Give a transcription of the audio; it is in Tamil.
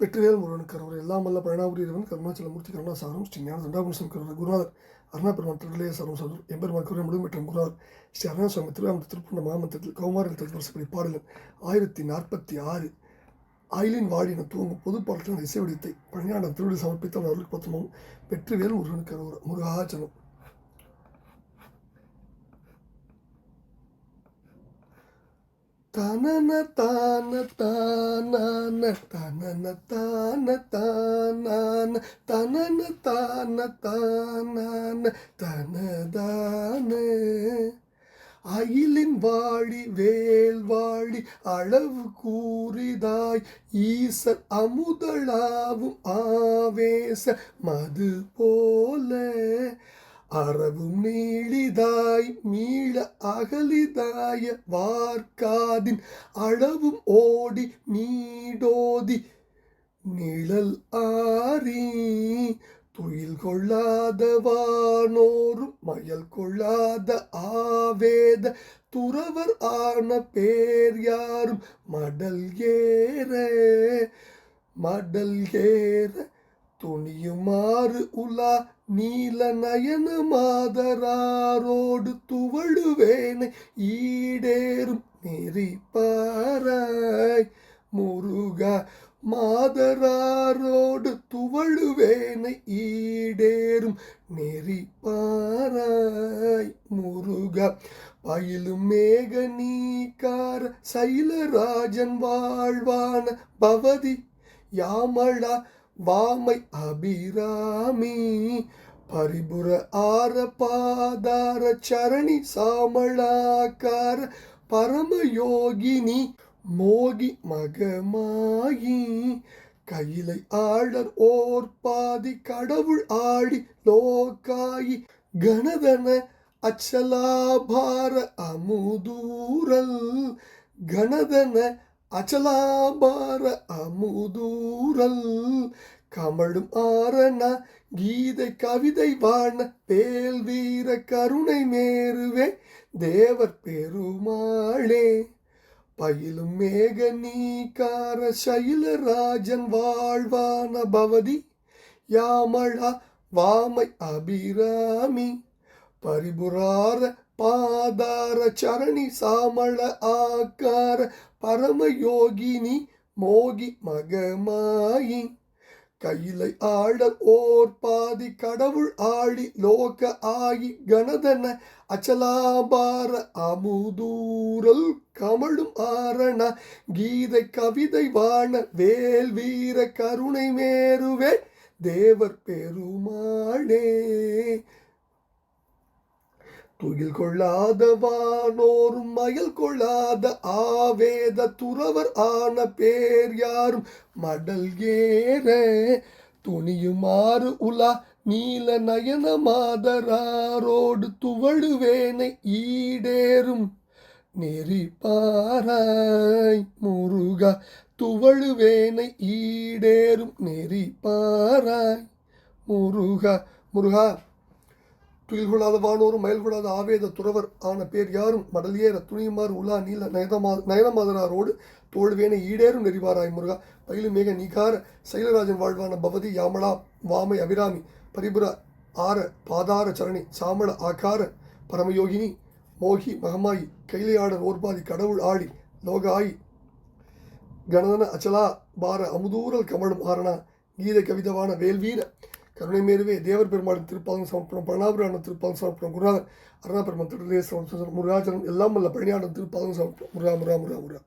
வெற்றிவேல் முருகன் கரவர் எல்லாம் வல்ல பழனாபுரி கருணாச்சலமூர்த்தி கருணாசாரம் ஸ்ரீ ஞான தண்டாபுரம் கருவர் குருநாதர் அருணா பெருமான் திருவிழைய சரம் சதுர் எம்பெருமான் கருணை முழுமைற்றம் குருநாதர் ஸ்ரீ அருணாசுவாமி திருவாமத்து திருப்பூர்ண மாமந்தத்தில் கௌமாரில் திருவரசப்படி பாடலன் ஆயிரத்தி நாற்பத்தி ஆறு ஆயிலின் வாழின தூங்கும் பொது பாடல்கள் இசை வடித்தை பழனியாண்டம் திருவிழி சமர்ப்பித்தவன் அவர்களுக்கு பத்தமும் வெற்றிவேல் முருகன் கரவர் முருகாச்சனம் தனன தான தான தனன தான தான தனன தான தான தனதான அயிலின் வாழி வேல் வாழி அளவு கூறிதாய். ஈசர் அமுதளாவும் ஆவேச மது போல. அறவும் நீளிதாய் மீள அகலிதாய வார்க்காதின் அளவும் ஓடி நீடோதி நிழல் ஆறி துயில் கொள்ளாத வானோரும் மயல் கொள்ளாத ஆவேத துறவர் ஆன பேர் யாரும் மடல் ஏற மடல் ஏற துணியுமாறு உலா நீல நயன மாதராரோடு துவழுவேனை ஈடேறும் நெறிப்பாராய். முருகா மாதராரோடு துவழுவேனை ஈடேறும் நெறிப்பாராய். முருகா பயிலும் மேக நீக்கார சைலராஜன் வாழ்வான பவதி யாமளா வாமை அபிராமி பரிபுர ஆர பாதார சரணி சாமளாக்கார பரமயோகினி மோகி மகமாயி கையிலை ஆளர் ஓர் பாதி கடவுள் ஆடி லோக்காயி கணதன அச்சலாபார அமுதூரல் கணதன அச்சலாபார அமுதூரல் கமழும் ஆரண கீதை கவிதை வாண பேல் வீர கருணை மேருவே தேவர் பெருமாளே. பயிலும் மேக நீக்கார சைலராஜன் வாழ்வான பவதி யாமளா வாமை அபிராமி. பரிபுரார பாதார சரணி சாமள ஆக்கார பரமயோகினி மோகி மகமாயி. கையிலை ஆடல் ஓர் பாதி கடவுள் ஆழி லோக ஆகி கணதன அச்சலாபார அமுதூரல் கமழும் ஆரண கீதை கவிதை வாண வேல் வீர கருணை மேருவே. தேவர் பெருமாளே. துயில் கொள்ளாத வானோரும் மயல் கொள்ளாத ஆவேத துறவர் ஆன பேர் யாரும்? மடல் ஏற துணியுமாறு உலா நீல நயன மாதராரோடு துவழுவேனை ஈடேறும். நெறிப்பாராய் முருகா துவழுவேனை ஈடேறும். நெறிப்பாராய் முருகா முருகா. துயில் கொள்ளாத வானோரும் மயில் கொள்ளாத ஆவேத துறவர் ஆன பேர் யாரும்? மடல் ஏற துணியுமாறு உலா நீல நயனமா நயனமாதனாரோடு தோல்வேனை ஈடேறும் நெறிவாராய் முருகா. பயிலும் மேக நிகார சைலராஜன் வாழ்வான பவதி யாமளா வாமை அபிராமி பரிபுர ஆர பாதார சரணி சாமள ஆகார பரமயோகினி மோகி மகமாயி கைலையாடர் ஓர்பாதி கடவுள் ஆடி லோகாயி கணதன அச்சலா பார அமுதூரல் கமழும் ஆரணா கீத கவிதவான வேல்வீர கருணை மேருவே தேவர் பெருமாளின் திருப்பாதம் சமர்ப்பணம் பழனாபுரான திருப்பாதம் சமர்ப்பணம் குருநாதர் அருணா பெருமான் திருடலே முருகாச்சலம் எல்லாம் உள்ள பழனியாண்டம் திருப்பாதம் சமர்ப்பணம். முருகா முருகா முருகா முருகா.